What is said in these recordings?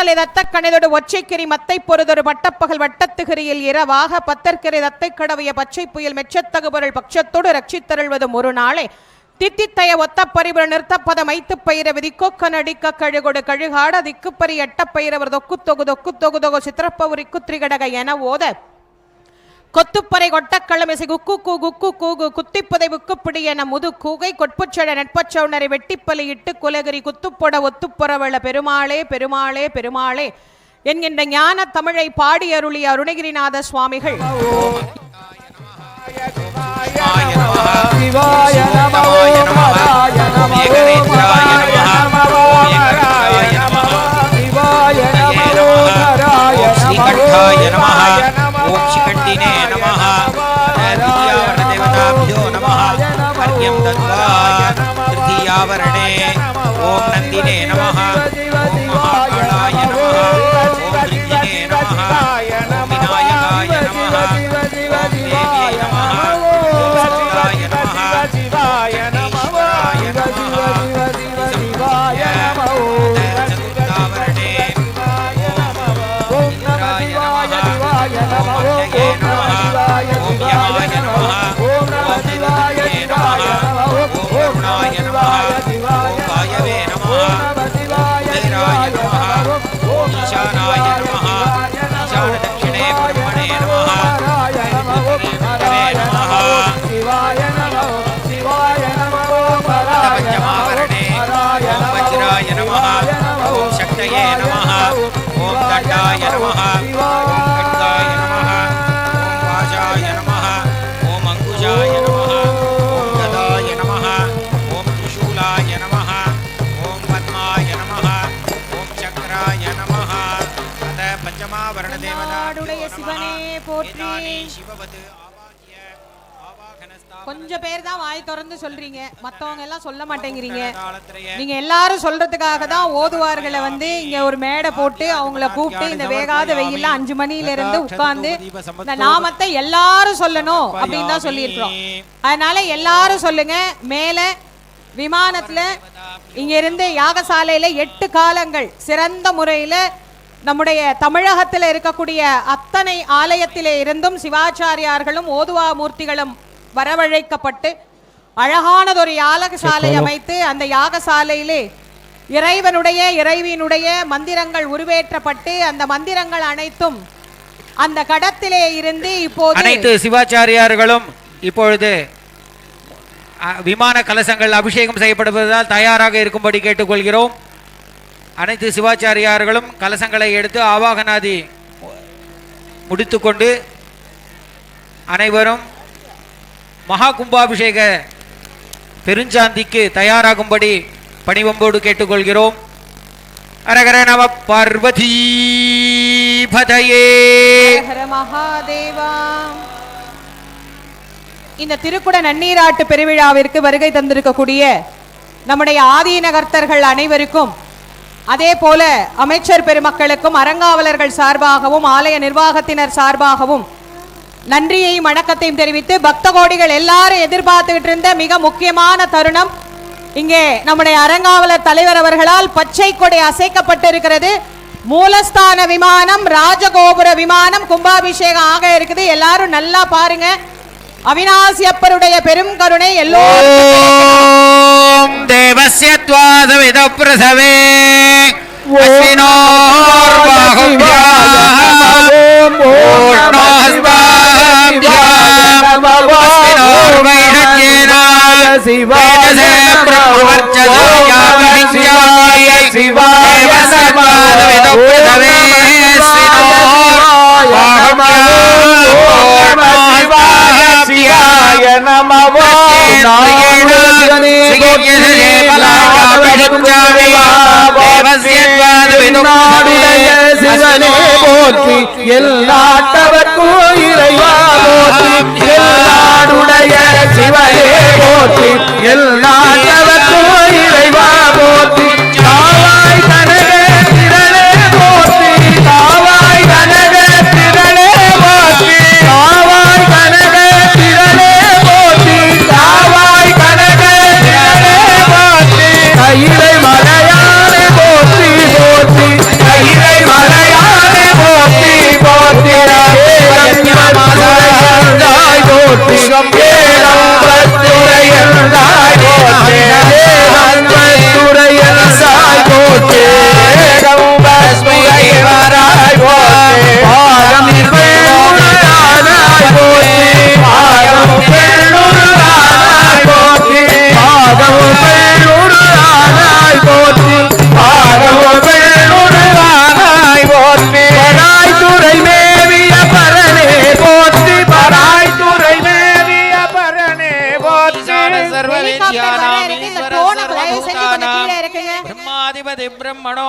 பத்தலை பத்து தலை தத்த கணிதொடு ஒற்றைக்கிரி மத்தை பொறுதொரு வட்டப்பகல் வட்டத்துகிரியில் இரவாக பத்தற்கிரை தத்தை கடவைய பச்சை புயல் மெச்சத்தகுபொருள் பட்சத்தோடு ரட்சித்தருள்வதும் ஒரு நாளே தித்தித்தய ஒத்த பரிபுர நிறுத்தப்பத மைத்து பயிர விதிக்கொக்க நடிக்க கழுகொடு கழுகாட திக்குப்பரி எட்ட பயிரவர் தொக்கு தொகு தொக்கு தொகு தொகு சித்திரப்பவுரி குத்திரிகடக என ஓத. கொத்துப்பறை கொட்டக்களமிசை குக்கு கூ குக்கு கூகு குத்திப்புதை புக்குப்பிடி என முது கூகை கொட்புச்சட நெட்பச்சவுணரை வெட்டிப்பலி இட்டு குலகிரி குத்துப்பொட ஒத்துப்புறவள பெருமாளே பெருமாளே பெருமாளே என்கின்ற ஞான தமிழை பாடி அருளி அருணகிரிநாத சுவாமிகள். சிவாய நமः ஸ்ரீகண்டாய நமः. मोक्षिकण्डिने नमः तृतीयावर्णदेवताभ्यो नमः अर्घ्यं दत्वा तृतीयावर्णे ॐ नन्दिने नमः ॐ महाकालाय नमः ॐ नृत्ये नमः ॐ विनायकाय नमः கொஞ்சம் பேர் தான் வாய் திறந்து சொல்றீங்க. மத்தவங்க எல்லாம் சொல்ல மாட்டேங்கிறீங்க. நீங்க எல்லாரும் சொல்றதுக்காக தான் ஓதுவார்களை வந்து இங்க ஒரு மேடை போட்டு அவங்கள கூப்பிட்டு இந்த வேகாத வெயில்ல அஞ்சு மணில இருந்து உட்கார்ந்து இந்த நாமத்தை எல்லாரும் சொல்லணும் அப்படின்னு தான் சொல்லியிருக்கிறோம். அதனால எல்லாரும் சொல்லுங்க. மேல விமானத்துல இங்க இருந்து யாகசாலையில எட்டு காலங்கள் சிறந்த முறையில நம்முடைய தமிழகத்தில் இருக்கக்கூடிய அத்தனை ஆலயத்திலே இருந்தும் சிவாச்சாரியார்களும் ஓதுவா மூர்த்திகளும் வரவழைக்கப்பட்டு அழகானதொரு யாகசாலை அமைத்து அந்த யாகசாலையிலே இறைவனுடைய இறைவியினுடைய மந்திரங்கள் உருவேற்றப்பட்டு அந்த மந்திரங்கள் அனைத்தும் அந்த கடத்திலே இருந்து இப்போது அனைத்து சிவாச்சாரியார்களும் இப்பொழுது விமான கலசங்கள் அபிஷேகம் செய்யப்படுவதால் தயாராக இருக்கும்படி கேட்டுக்கொள்கிறோம். அனைத்து சிவாச்சாரியார்களும் கலசங்களை எடுத்து ஆவாகனாதி முடித்துக்கொண்டு அனைவரும் மகா கும்பாபிஷேக பெருஞ்சாந்திக்கு தயாராகும்படி பணிவம்போடு கேட்டுக்கொள்கிறோம். அரகர நம பார்வதி பதையே. மகாதேவா. இந்த திருக்குட நன்னீராட்டு பெருவிழாவிற்கு வருகை தந்திருக்கக்கூடிய நம்முடைய ஆதீனகர்த்தர்கள் அனைவருக்கும் அதே போல அமைச்சர் பெருமக்களுக்கும் அறங்காவலர்கள் சார்பாகவும் ஆலய நிர்வாகத்தினர் சார்பாகவும் நன்றியையும் வணக்கத்தையும் தெரிவித்து பக்த கோடிகள் எல்லாரும் எதிர்பார்த்துக்கிட்டு இருந்த மிக முக்கியமான தருணம். இங்கே நம்முடைய அறங்காவலர் தலைவர் அவர்களால் பச்சை கொடை அசைக்கப்பட்டிருக்கிறது. மூலஸ்தான விமானம் ராஜகோபுர விமானம் கும்பாபிஷேகம் ஆக இருக்குது. எல்லாரும் நல்லா பாருங்க. அவினாசி அப்பருடைய பெரும் கருணை எல்லோரும் ஓம் தேவஸ்ய த்வாதவித பிரசவே சிவனே போற்றி எல்லாட்டவர்க்கும் போற்றி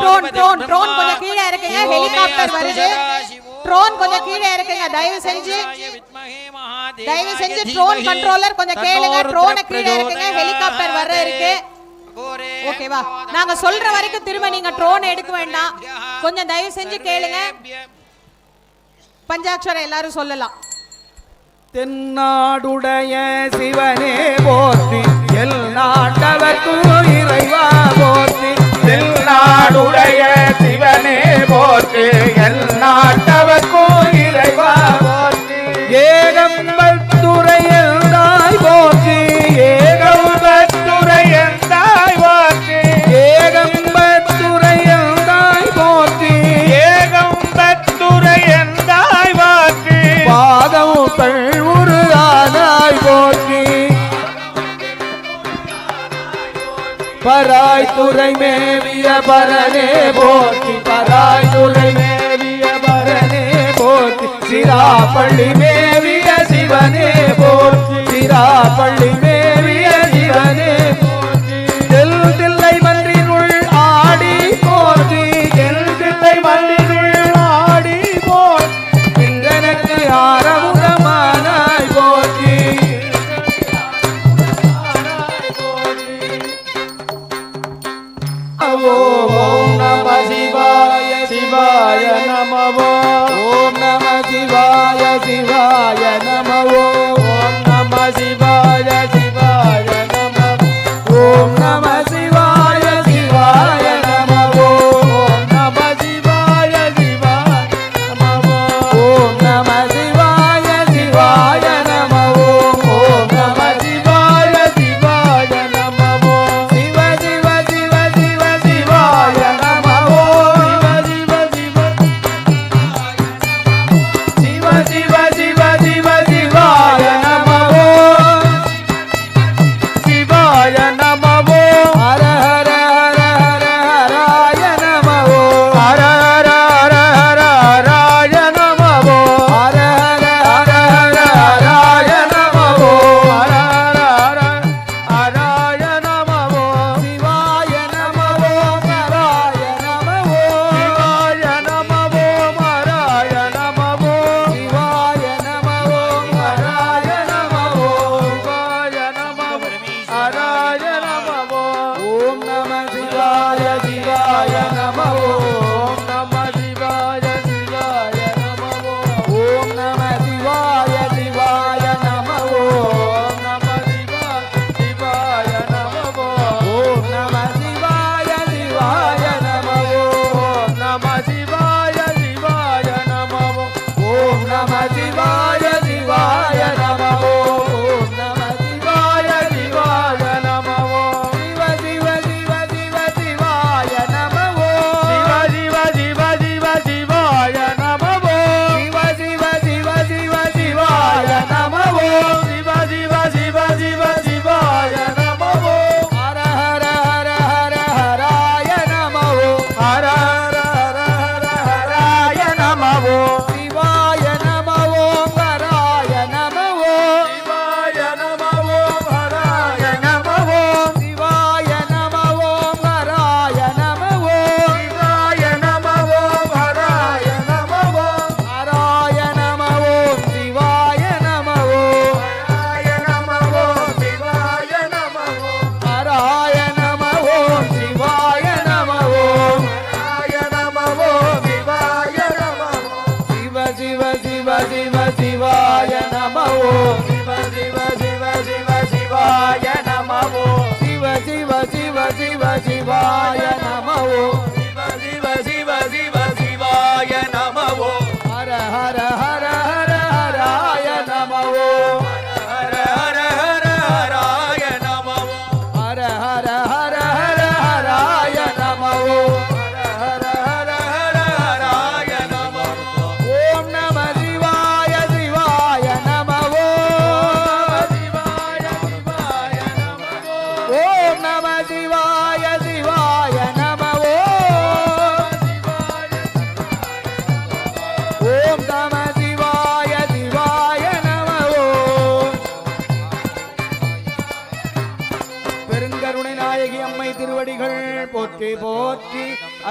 ட்ரோன் ட்ரோன் கொஞ்சம் கீழே இருக்குங்க ஹெலிகாப்டர் வருது. ட்ரோன் கொஞ்சம் கீழே இருக்குங்க தயவு செஞ்சு தயவு செஞ்சு ட்ரோன் கண்ட்ரோலர் கொஞ்சம் கேளுங்க. ட்ரோன் கீழே இருக்குங்க ஹெலிகாப்டர் வர இருக்கு. ஓகேவா நாங்க சொல்ற வரைக்கும் திரும்ப நீங்க ட்ரோன் எடுக்க வேண்டாம். கொஞ்சம் தயவு செஞ்சு கேளுங்க. பஞ்சாட்சரம் எல்லாரும் சொல்லலாம். தென்னாடுடைய சிவனே போற்றி எல் நாட்டவர்க்கும் இறைவா போற்றி. நாடுடைய சிவனே போற்று. எல் நாட்டவர்க்கும் இறைவா போற்று. ஏகம்பர் पराई तुरई में भी बरने बोती। पराई तुरई में भी बरने बोती। सिरा पल्ली में भी शिवने बोती। सिरा पल्ली में भी शिवने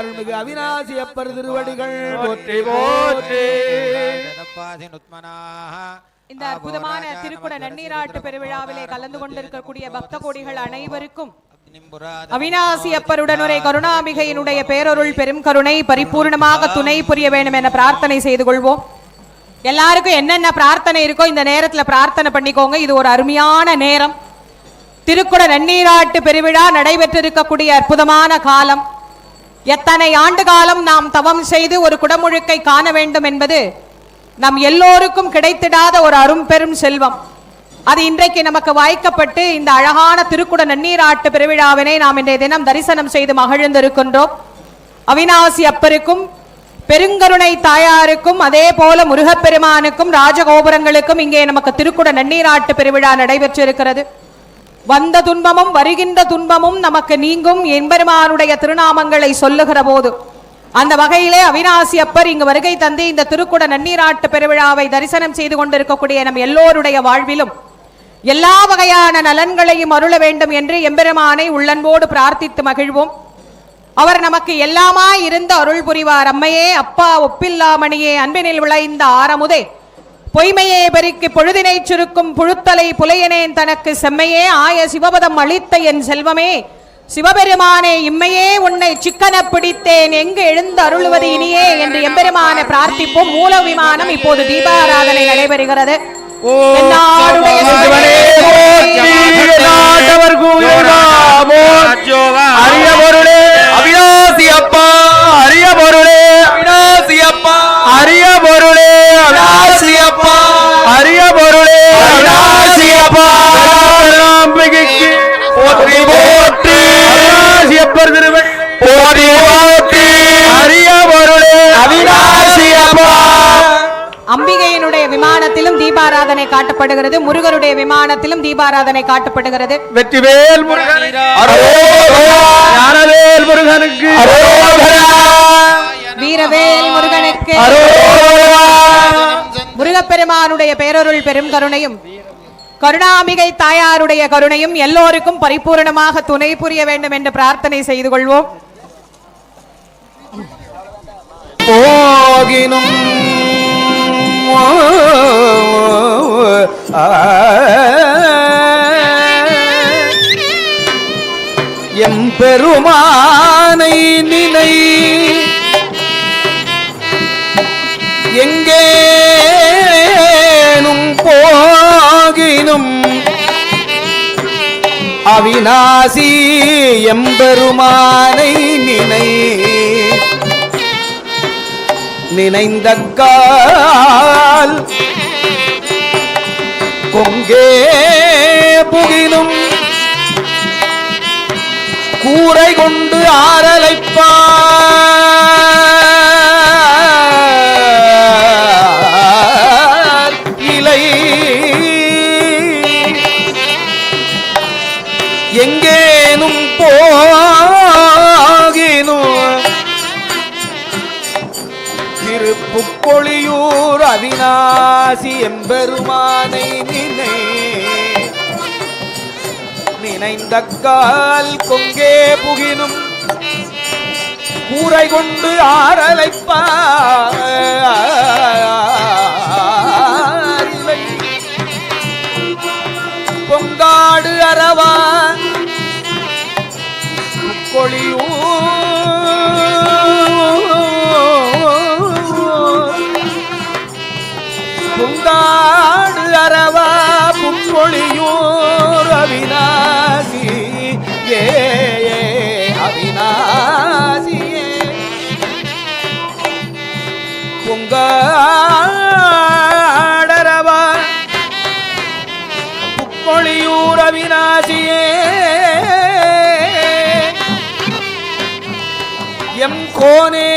அருள்மிகு அவிநாசி அப்பர் திருவடிகள் போற்றி போற்றி. இந்த அற்புதமான திருக்குட நன்னீராட்டு பெருவிழாவிலே கலந்து கொண்டிருக்கக்கூடிய பக்த கோடிகள் அனைவருக்கும் அவிநாசி அப்பருடனுரை கருணாம்பிகையினுடைய பேரருள் பெரும் கருணை பரிபூர்ணமாக துணை புரிய வேண்டும் என பிரார்த்தனை செய்து கொள்வோம். எல்லாருக்கும் என்னென்ன பிரார்த்தனை இருக்கோ இந்த நேரத்துல பிரார்த்தனை பண்ணிக்கோங்க. இது ஒரு அருமையான நேரம். திருக்குட நன்னீராட்டு பெருவிழா நடைபெற்றிருக்கக்கூடிய அற்புதமான காலம். எத்தனை ஆண்டு காலம் நாம் தவம் செய்து ஒரு குடமுழுக்கை காண வேண்டும் என்பது நம் எல்லோருக்கும் கிடைத்திடாத ஒரு அரும்பெரும் செல்வம். அது இன்றைக்கு நமக்கு வாய்க்கப்பட்டு இந்த அழகான திருக்குட நன்னீராட்டு பெருவிழாவினை நாம் இன்றைய தினம் தரிசனம் செய்து மகிழ்ந்திருக்கின்றோம். அவிநாசி அப்பருக்கும் பெருங்கருணை தாயாருக்கும் அதே போல முருகப்பெருமானுக்கும் ராஜகோபுரங்களுக்கும் இங்கே நமக்கு திருக்குட நன்னீராட்டு பெருவிழா நடைபெற்றிருக்கிறது. வந்த துன்பமும் வருகின்ற துன்பமும் நமக்கு நீங்கும் எம்பெருமானுடைய திருநாமங்களை சொல்லுகிற போது அந்த வகையிலே அவிநாசி அப்பர் இங்கு வருகை தந்து இந்த திருக்குட நன்னீராட்டு பெருவிழாவை தரிசனம் செய்து கொண்டிருக்கக்கூடிய நம் எல்லோருடைய வாழ்விலும் எல்லா வகையான நலன்களையும் அருள வேண்டும் என்று எம்பெருமானை உள்ளன்போடு பிரார்த்தித்து மகிழ்வோம். அவர் நமக்கு எல்லாமா இருந்து அருள் புரிவார். அம்மையே அப்பா ஒப்பில்லாமணியே அன்பினில் விளைந்த ஆரமுதே. பொய்மையே பெருக்கி பொழுதினை சுருக்கும் புழுத்தலை புலையனேன் தனக்கு செம்மையே ஆய சிவபதம் அளித்த என் செல்வமே. சிவபெருமானே இம்மையே உன்னை சிக்கன பிடித்தேன். எங்கு எழுந்து அருள்வது இனியே என்று எம்பெருமானை பிரார்த்திப்போம். மூல விமானம் இப்போது தீபாராதனை நடைபெறுகிறது. அரிய பொருளே அரிய பொருளே நம்பிக்கைக்கு போற்றி. போற்றி. அவிநாசி அப்பர் திருவள் போற்றி. போற்றி. அரிய பொருளே அவிநாசி அப்பா அம்பிகையினுடைய விமானத்திலும் தீபாராதனை காட்டப்படுகிறது. முருகருடைய விமானத்திலும் தீபாராதனை காட்டப்படுகிறது. வெற்றிவேல் முருகன். முருகனுக்கு. வீரவேல் முருகனுக்கு. முருகப்பெருமானுடைய பேரருள் பெரும் கருணையும் கருணாமிகை தாயாருடைய கருணையும் எல்லோருக்கும் பரிபூரணமாக துணை புரிய வேண்டும் என்று பிரார்த்தனை செய்து கொள்வோம். போகினும் எம்பெருமானை அவிநாசி எம்பெருமானை நினை நினைந்த கால் கொங்கே புகினும் கூரை கொண்டு ஆரலைப்பார் அவிநாசி எம்பெருமானை நினை. நினைந்தக்கால் கொங்கே புகினும். கூரை கொண்டு ஆரலைப்பாரிலை பொங்காடு அரவா புக்கொழியூர் அவிநாசியே எம் கோனே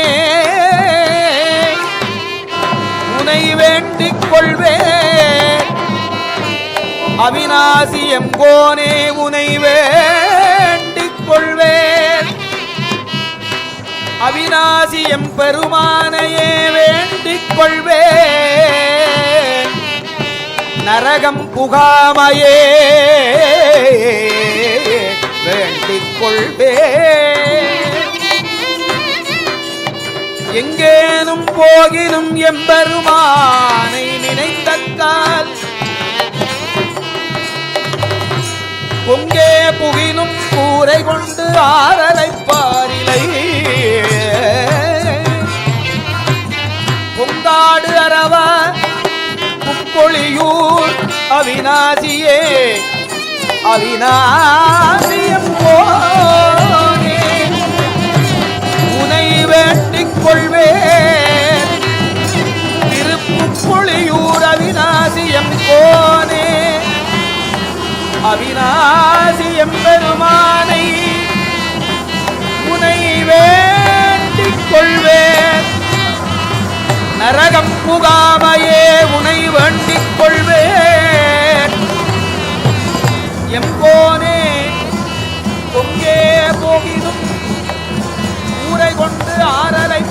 உனை வேண்டிக் கொள்வே அவிநாசி எம் கோனே உனை வேண்டிக் கொள்வேன். அவிநாசி எம் பெருமானையே வேண்டிக் கொள்வேன். நரகம் புகாமையே வேண்டிக் கொள்வே எங்கேனும் போகினும் எம்பெருமானை நினைத்தக்கால் பொங்கே புகினும் கூரை கொண்டு ஆறலை பாரிலை. பொங்காடு அரவ பொழியூர் அவிநாசியே அவிநாசியம் போனே உனை வேண்டிக் கொள்வேன். திருப்புப்பொழியூர் அவிநாசியம் போனே அவிநாசியம் பெருமானை உனை வேண்டிக் கொள்வேன். நரகம் புகாமையே உனை வேண்டிக் கொள்வேன். எம்போனே பொங்கே போகினும் ஊரை கொண்டு ஆறலை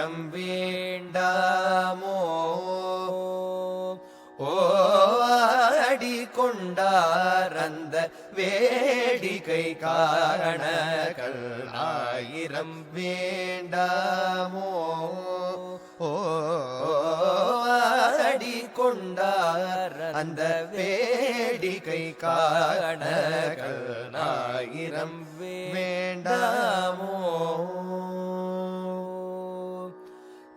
ஆயிரம் வேண்டாமோ ஓடி ஆடிக்கொண்டார் அந்த வேடிக்கை காண ஆயிரம் வேண்டாமோ ஓடி கொண்டார் அந்த வேடிக்கை காண ஆயிரம் வேண்டாமோ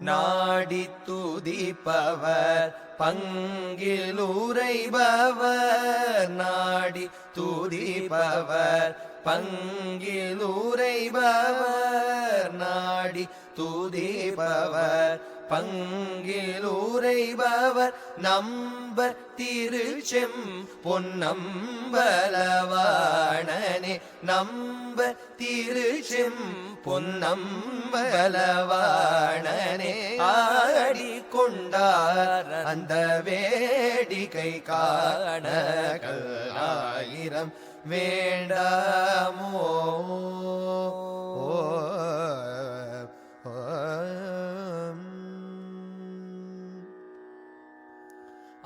நாடி துதிப்பவர் பங்கில் உரைபவர் நாடி துதிப்பவர் பங்கில் உரைபவர் நாடி துதிப்பவர் பங்கில் உரைபவர் நம்ப திருச்செம் பொன்னம்பலவாணனே. நம்ப திருச்செம் பொன்னம்பலவாணனே. ஆடி கொண்டார் அந்த வேடிக்கை காண ஆயிரம் வேண்டாமோ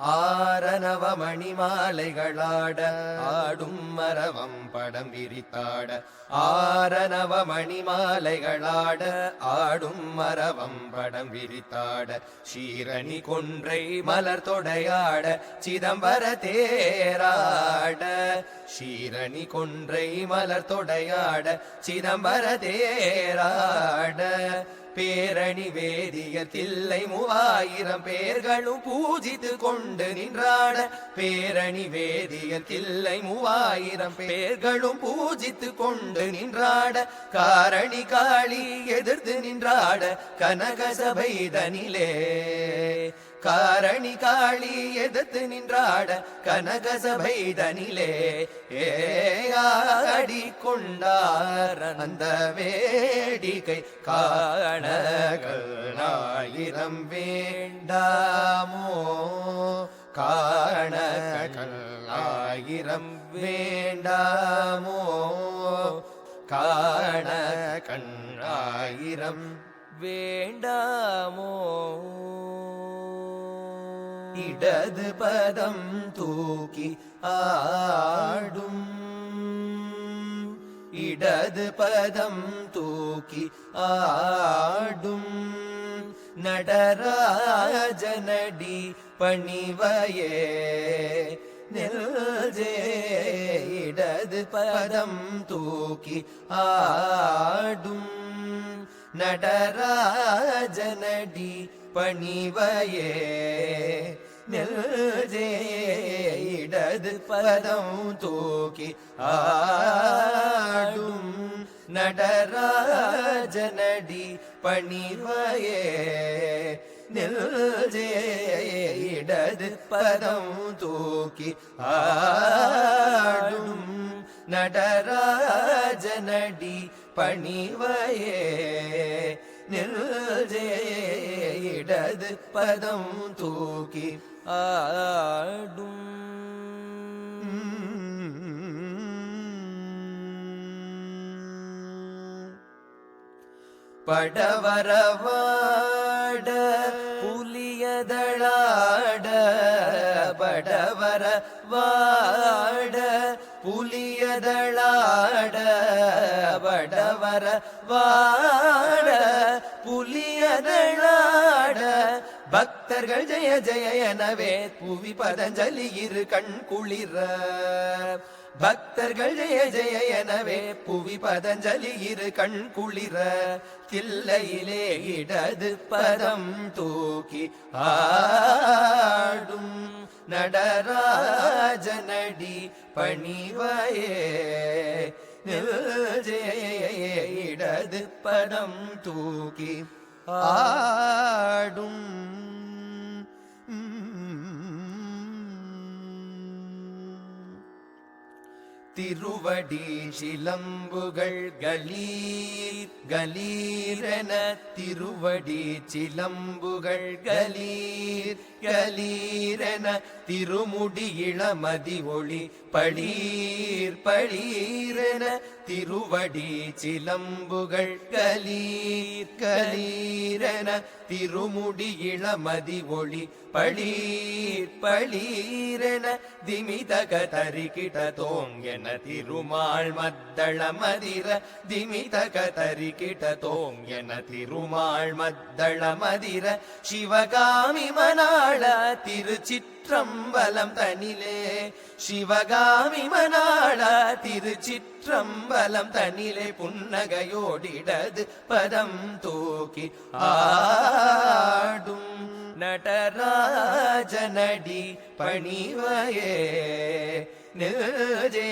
ஆரணவ மணிமாலைகளாட ஆடும் மரவம் படம் விரித்தாட. ஆரணவ மணிமாலைகளாட ஆடும் மரவம் படம் விரித்தாட. சீரணி கொன்றை மலர் தொடையாட சிதம்பர தேராட. சீரணி கொன்றை மலர் தொடையாட சிதம்பர தேராட. பேரணி வேதிய தில்லை மூவாயிரம் பேர்களும் பூஜித்து கொண்டு நின்றாட. பேரணி வேதிய தில்லை மூவாயிரம் பேர்களும் பூஜித்து கொண்டு நின்றாட. காரணி காளி எதிர்த்து நின்றாட. கனகசபை தனிலே காரணி காளி எதிர்த்து நின்றாட கனகசபை தனிலே ஏடி கொண்டார். அந்த வேடிக்கை காண ஆயிரம் வேண்டாமோ? காண ஆயிரம் வேண்டாமோ? காண கண்ணாயிரம் வேண்டாமோ? இடது பதம் தூக்கி ஆடும். இடது பதம் தூக்கி ஆடும். நடராஜனடி பணிவையே நெல்ஜே. இடது பதம் தூக்கி ஆடும். நடராஜனடி பணிவையே இடது பதம் தூக்கி ஆடும் நடராஜனடி பணிவையே. நெல்ஜே இடது பதம் தூக்கி ஆடும் நடராஜனடி பணிவையே. நெல்ஜே இடது பதம் தூக்கி ஆடும். படவரவாட புலியதளாட படவர வாட புலியதளாட படவர வாட புலியதழாட. பக்தர்கள் ஜெய ஜெய எனவே புவி பதஞ்சலி இரு கண் குளிர. பக்தர்கள் ஜெய ஜெய எனவே புவி பதஞ்சலி இரு கண் குளிர. தில்லையிலே இடது பதம் தூக்கி ஆடும் நடராஜனடி பணிவயே. ஜெய இடது படம் தூக்கி ஆடும். திருவடி சிலம்புகள் கலீர் கலீரென திருவடி சிலம்புகள் கலீர் கலீரென திருமுடி இளமதி ஒளி பளீர் பளீரென திருவடி சிலம்புகள் கலீர் கலீரன திருமுடி இளமதி ஒளி பளீர் பளீரென திமிதக தரிகிட தோங்கென திருமால் மத்தள மதிர திமிதக தரிகிட தோங்கென திருமால் மத்தள மதிர சிவகாமி மனாள மணாள திருச்சிற்றம்பலம் தனிலே. சிவகாமி மணாள திருச்சிற்றம்பலம் தனிலே புன்னகையோடிடது பதம் தூக்கி ஆடும் நடராஜனடி பணிவையே. நெஞ்சே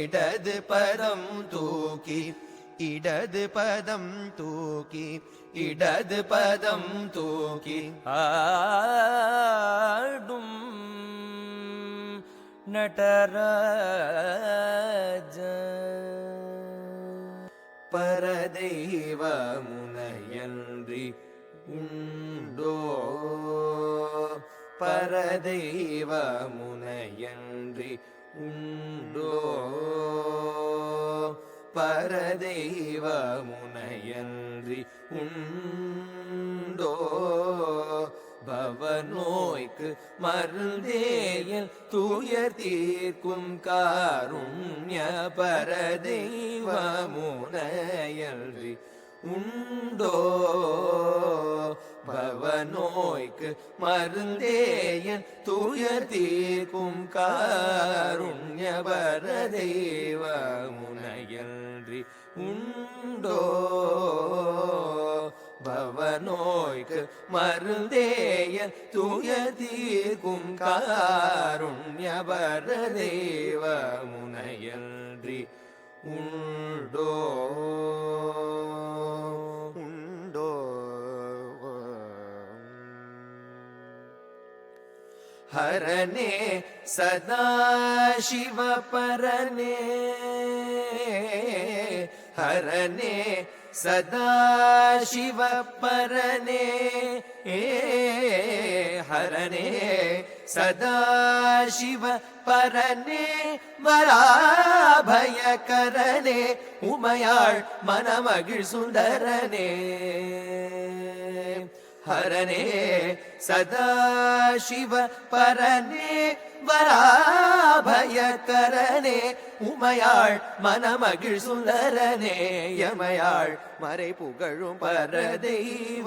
இடது பதம் தூக்கி இடது பதம் தூக்கி இடது பதம் தூக்கி ஆடும். நடராஜ. பரதெய்வ முனையன்றி உண்டோ? பரதெய்வ முனையன்றி உண்டோ? பரதெய்வ முனையன்றி உண்டோ? பவநோய்க்கு மருந்தேயல் தூயர் தீர்க்கும் காருண்ய பரதெய்வ முனையன்றி உண்டோ? பவநோய்க்கு மருந்தேயன் தூயர் தீர்க்கும் காருண்ய பரதெய்வ முனையன்றி உண்டோ? பவநோய்க்கு மருந்தேய துயர் தீர்க்கும் காருண்ய பரதேவ முனையன்றி உண்டோ? உண்டோ? ஹரனே சதாசிவ பரனே. ஹரனே सदा शिव परने हरे सदा शिव परने मराभयकरणे उमयाळ् मनमगि सुन्दरने हरे सदा शिव परने வராபயக்கரனே உமையாள் மனமகிழ் சுந்தரனே யமையாள் மறை புகழும் பர தெய்வமுனையன்றி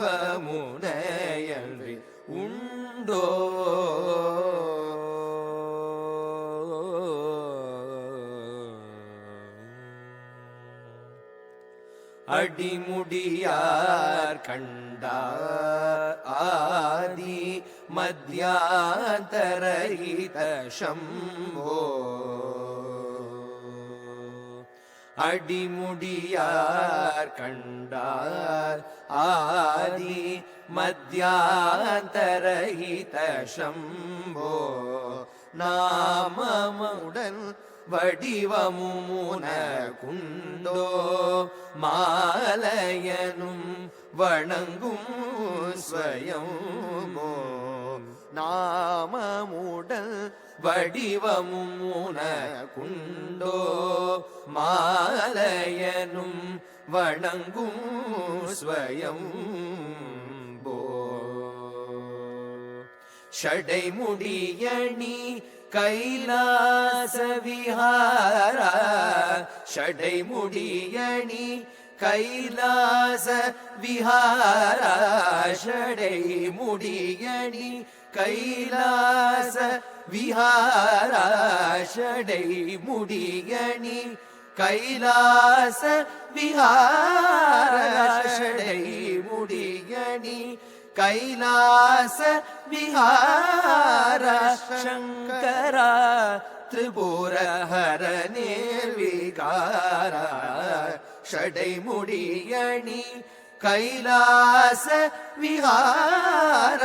உண்டோ. அடிமுடியார் கண்டார் ஆதி மத்தியாந்தரகித சம்போ அடிமுடியார் கண்டார் ஆதி மத்தியாந்தரகித சம்போ நாமமுடன் வடிவமுன குண்டோ மாலயனும் வணங்கும் ஸ்வயமோ நாமமுடல் வடிவமும் குண்டோ மாலையனும் வணங்கும் ஸ்வயம் போ. ஷடைமுடியணி கைலாச விஹார ஷடைமுடியணி கைலாச விஹார ஷடைமுடியணி கைலாச விஹாராஷடை முடியணி. கைலாச விஹாராஷடை முடியணி. கைலாச விஹார சங்கர திரிபுர ஹர நேர்விகார ஷடைமுடியணி கைலாச விஹார